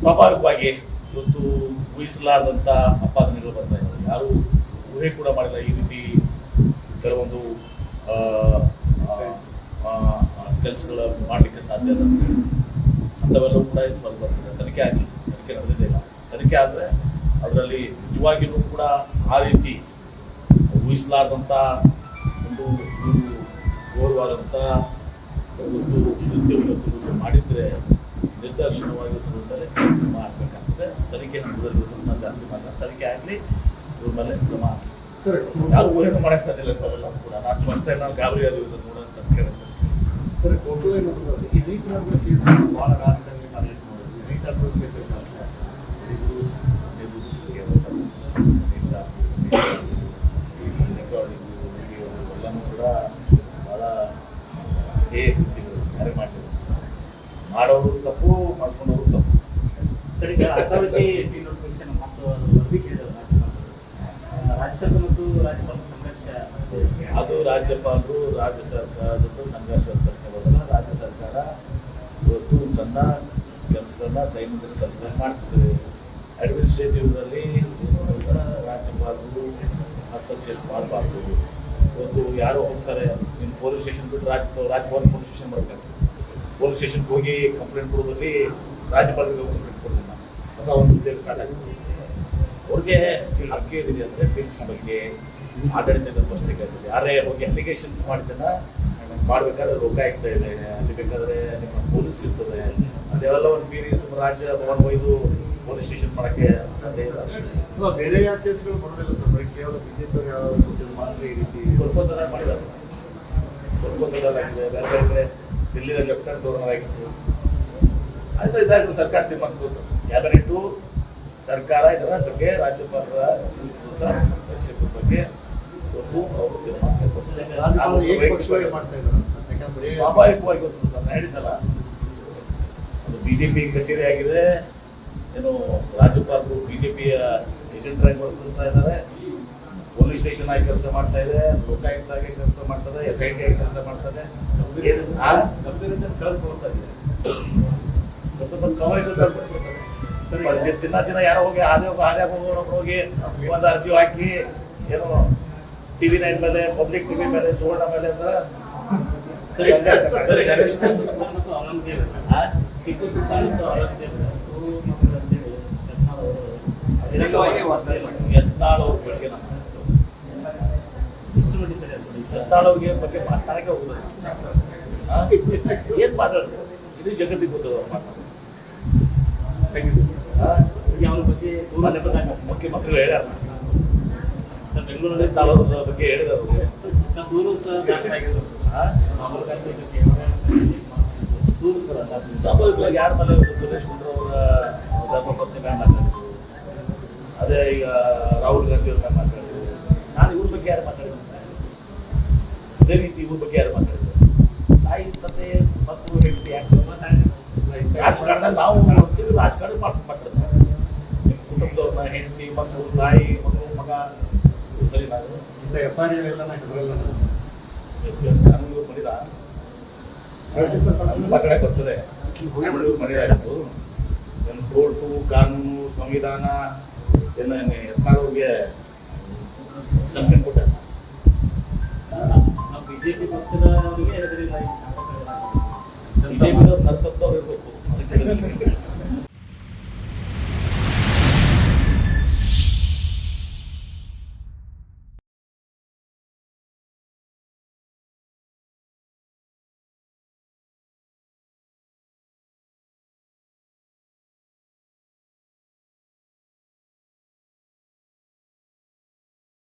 ಸ್ವಾಭಾವಿಕವಾಗಿ ಇವತ್ತು ಊಹಿಸಲಾರದಂತ ಅಪಾದನೆಗಳು ಬರ್ತಾ ಇದ್ದಾರೆ ಯಾರು ಊಹೆ ಕೂಡ ಮಾಡಿಲ್ಲ ಈ ರೀತಿ ಕೆಲವೊಂದು ಕೆಲಸಗಳ ಮಾಡಲಿಕ್ಕೆ ಸಾಧ್ಯ ಇಲ್ಲ ಅಂತ ಹೇಳಿ. ಅಂಥವೆಲ್ಲವೂ ಕೂಡ ಇದು ಬಂದು ಬರ್ತದೆ. ತನಿಖೆ ಆಗಲಿ ತನಿಖೆ ನಡೆದಿದೆ ಇಲ್ಲ. ತನಿಖೆ ಆದರೆ ಅದರಲ್ಲಿ ನಿಜವಾಗಿಯೂ ಕೂಡ ಆ ರೀತಿ ಊಹಿಸಲಾರದಂಥ ಒಂದು ಒಂದು ಘೋರವಾದಂಥ ಒಂದು ಕೃತ್ಯವನ್ನು ತಿಳಿಸಿ ಮಾಡಿದರೆ ನಿರ್ದಾಕ್ಷಿಣ್ಯವಾಗಿ ಇವ್ರ ಮೇಲೆ ಕ್ರಮ ಆಗಬೇಕಾಗ್ತದೆ ತನಿಖೆ ಹಂತದಲ್ಲಿ ಅಂತಿಮ ತನಿಖೆ ಆಗಲಿ ಇವ್ರ ಮೇಲೆ ಕ್ರಮ ಆಗ್ಲಿ. ಸರ್ ಯಾರು ಊಹೆ ಮಾಡಕ್ಕೆ ಸಾಧ್ಯ ಇಲ್ಲ ಅಂತಾರಲ್ಲ ಕೂಡ ನಾನು ಫಸ್ಟ್ ಟೈಮ್ ನಾನು ಗಾಬರಿ ಇದನ್ನು ನೋಡೋಂತ ಕೇಳಿದ್ದೆ ಸರ್ ಟೋಟಲ್ ಏನಂತಂದ್ರೆ ಈ ಅನ್ನೋ ಕೇಸ್ ಭಾಳ ರಾಜಕಾರಣಿ ಟಾರ್ಗೆಟ್ ಮಾಡೋದು ಈ ಅನ್ನೋ ಕೇಸ್ ಜಾಸ್ತಿ ರೆಕಾರ್ಡಿಂಗ್ ಎಲ್ಲನೂ ಕೂಡ ಹೇ ವೃತ್ತಿಗಳು ಯಾರು ಮಾಡ್ತಾರೆ? ಮಾಡೋರು ತಪ್ಪು ಮಾಡಿಸ್ಕೊಂಡವರು ತಪ್ಪು. ಸರಿ ಅಥಾರಿಟಿ ನೋಟಿಫಿಕೇಶನ್ ಮತ್ತು ಅದು ವರದಿ ಕೇಳಿದ್ರು ರಾಜ್ಯಪಾಲರು ರಾಜ್ಯ ಸರ್ಕಾರ ಮತ್ತು ರಾಜ್ಯಪಾಲ ಸಂಘರ್ಷ ಅದು ರಾಜ್ಯಪಾಲರು ರಾಜ್ಯ ಸರ್ಕಾರದ ಜೊತೆ ಸಂಘರ್ಷದ ಪ್ರಶ್ನೆ ಬರಲ್ಲ. ರಾಜ್ಯ ಸರ್ಕಾರ ಇವತ್ತು ತನ್ನ ಕೆಲಸಗಳನ್ನ ದೈನಂದಿನ ಕೆಲಸಗಳನ್ನ ಮಾಡ್ತಿದ್ದಾರೆ ಅಡ್ಮಿನಿಸ್ಟ್ರೇಟಿವ್ನಲ್ಲಿ ರಾಜ್ಯಪಾಲರು ಹಸ್ತಕ್ಷೇಪ ಮಾಡಬಾರ್ದು. ಯಾರೋ ಹೋಗ್ತಾರೆ? ನಿಮ್ಮ ಪೊಲೀಸ್ ಸ್ಟೇಷನ್ ಬಿಟ್ಟು ರಾಜ್ ರಾಜ್ಭವನ್ ಪೊಲೀಸ್ ಸ್ಟೇಷನ್ ಮಾಡಬೇಕು ಪೊಲೀಸ್ ಸ್ಟೇಷನ್ಗೆ ಹೋಗಿ ಕಂಪ್ಲೇಂಟ್ ಕೊಡೋದ್ರಲ್ಲಿ ರಾಜ್ಯಪಾಲರಿಗೆ ಕಂಪ್ಲೇಂಟ್ ಕೊಡೋದಿಲ್ಲ. ಹೊಸ ಒಂದು ಉದ್ಯೋಗ ಸ್ಟಾರ್ಟ್ ಆಗಿದೆ. ಅವ್ರಿಗೆ ಹಕ್ಕಿ ಏನಿದೆ ಅಂದರೆ ಬಿಲ್ಸ್ ಬಗ್ಗೆ, ಆಡಳಿತದ ಪ್ರಶ್ನೆ ಕೇಳ್ತದೆ. ಯಾರೇ ಹೋಗಿ ಅಪ್ಲಿಕೇಶನ್ಸ್ ಮಾಡ್ತೀನ ಮಾಡ್ಬೇಕಾದ್ರೆ ಲೋಕಾಯುಕ್ತ ಇದೆ. ಅಲ್ಲಿ ಬೇಕಾದ್ರೆ ನಿಮ್ಮ ಪೊಲೀಸ್ ಇರ್ತದೆ. ಅದೆಲ್ಲ ಒಂದು ಬೀರಿ ಸುಮ್ಮ ರಾಜ್ಯ ಒಯ್ದು ಪೊಲೀಸ್ ಸ್ಟೇಷನ್ ಮಾಡಕ್ಕೆ ಸಾಧ್ಯ ಇಲ್ಲ. ಬೇರೆ ಯಾವ ಕೇಸ್ಗಳು ಬರೋದಿಲ್ಲ ಸರ್. ಕೇವಲ ಬಿಜೆಪಿ ಮಾತ್ರ ಈ ರೀತಿ ಕೊಲ್ಕತ್ತಾದಾಗ ಮಾಡಿದ್ದಾರೆ ಕೊಲ್ಕತ್ತಾದಾಗಿದೆ ಬೇರೆ ಬೇರೆ ಕಡೆ ಲೆಫ್ಟಿನೆಂಟ್ ಗವರ್ನರ್ ಆಗಿತ್ತು ಆಯ್ತು ಇದಾಗಿ ಸರ್ಕಾರ ತೀರ್ಮಾನ ತಗೋತು ಕ್ಯಾಬಿನೆಟ್ಟು ಸರ್ಕಾರ ಇದರ ಬಗ್ಗೆ ರಾಜ್ಯಪಾಲರ ಹಸ್ತಕ್ಷೇಪದ ಬಗ್ಗೆ ಒಂದು ಅವರು ಸ್ವಾಭಾವಿಕವಾಗಿ ಗೊತ್ತು ಸರ್ ನಾನು ಹೇಳಿದ್ದಲ್ಲ ಅದು ಬಿಜೆಪಿ ಕಚೇರಿ ಆಗಿದೆ. ಏನು ರಾಜ್ಯಪಾಲರು ಬಿಜೆಪಿಯ ಏಜೆಂಟ್ ಆಗಿ ವರ್ತಿಸ್ತಾ ಇದ್ದಾರೆ. ಪೊಲೀಸ್ ಸ್ಟೇಷನ್ ಆಗಿ ಕೆಲಸ ಮಾಡ್ತಾ ಇದೆ ಲೋಕಾಯುಕ್ತ ಆಗಿ ಕೆಲಸ ಮಾಡ್ತದೆ. ಎಸ್ ಐ ಟಿ ಆಗಿ ಕೆಲಸ ಮಾಡ್ತದೆ ಕಳೆದುಕೊಳ್ತಾ ಇದೆ ದಿನ ದಿನ ಯಾರೋ ಹೋಗಿ ಹಾದಿ ಹೋಗೋಣೊಬ್ರು ಹೋಗಿ ಒಂದು ಅರ್ಜಿ ಹಾಕಿ ಏನೋ ಟಿವಿ ನೈನ್ ಮೇಲೆ ಪಬ್ಲಿಕ್ ಟಿವಿ ಮೇಲೆ ಸುವರ್ಣ ಮೇಲೆ ಅಂದ್ರೆ? ಟಿಪ್ಪು ಸುಲ್ತಾನ್ ಮತ್ತು ಔರಂಗಜೇಬ್ ಅವ್ರಿಗೆ ಬಗ್ಗೆ ಮಾತಾಡಕ್ಕೆ ಹೋಗುದು? ಏನ್ ಮಾತಾಡ್ತಾರೆ ಇದು ಜಗತ್ತಿಗೆ ಗೊತ್ತದ ಅವ್ರ ಬಗ್ಗೆ ಮುಖ್ಯ ಮುಖ್ಯಮಂತ್ರಿಗಳು ಹೇಳ್ಯಾರ ಸರ್ ಬೆಂಗಳೂರಲ್ಲಿ ತಾಲೂಕು ಬಗ್ಗೆ ಹೇಳಿದಾರೆ. ಸರ್ ದೂರು ಸಹ ದೂರು ಸರ್ ಯಾರ ಮೇಲೆ ಅವರ ಮೇಲೆ ಮಾತಾಡಿದ್ರು ಅದೇ ಈಗ ರಾಹುಲ್ ಗಾಂಧಿ ಅವ್ರ ಮೇಲೆ ಮಾತಾಡಿದ್ರು ನಾನು ಇವ್ರ ಬಗ್ಗೆ ಯಾರು ಮಾತಾಡಿದ್ರು ಅದೇ ರೀತಿ ಇವ್ರ ಬಗ್ಗೆ ಯಾರು ಮಾತಾಡಿದ್ರು ತಾಯಿ ತಂದೆ ಮತ್ತು ಹೆಂಡತಿ ಯಾಕೆ ರಾಜಕಾರಣದಲ್ಲಿ ನಾವು ಮಾಡ್ತೀವಿ ರಾಜಕಾರಣ ಮಾಡ್ಕೊಂಡು ಮಾತಾಡ್ತಾರೆ. ನಿಮ್ಮ ಕುಟುಂಬದವ್ರನ್ನ ಹೆಂಡತಿ ಮಕ್ಕಳು ತಾಯಿ ಮಗಳು ಮಗ ಸರಿ ನಾನು ಇಂಥ ಎಫ್ ಐ ಆರ್ ಎಲ್ಲ ನಾನು ಬರಲ್ಲ ನಾನು. ಮಾಡಿದ? ಮಾತಾಡಕ್ಕೆ ಬರ್ತದೆ. ಏನು ಕೋರ್ಟು ಕಾನೂನು ಸಂವಿಧಾನ ಏನು ಯತ್ನಾಳವ್ರಿಗೆ ಸಂಕ್ಷನ್ ಕೊಟ್ಟ. ನಾವು ಬಿಜೆಪಿ ಪಕ್ಷದವರಿಗೆ ಹೆದರಿಲ್ಲ ಈ ನಾಟಕಗಳನ್ನ. ಬಿಜೆಪಿ ನರ್ಸತ್ತವ್ರು ಇರ್ಬೇಕು ಅದಕ್ಕೆ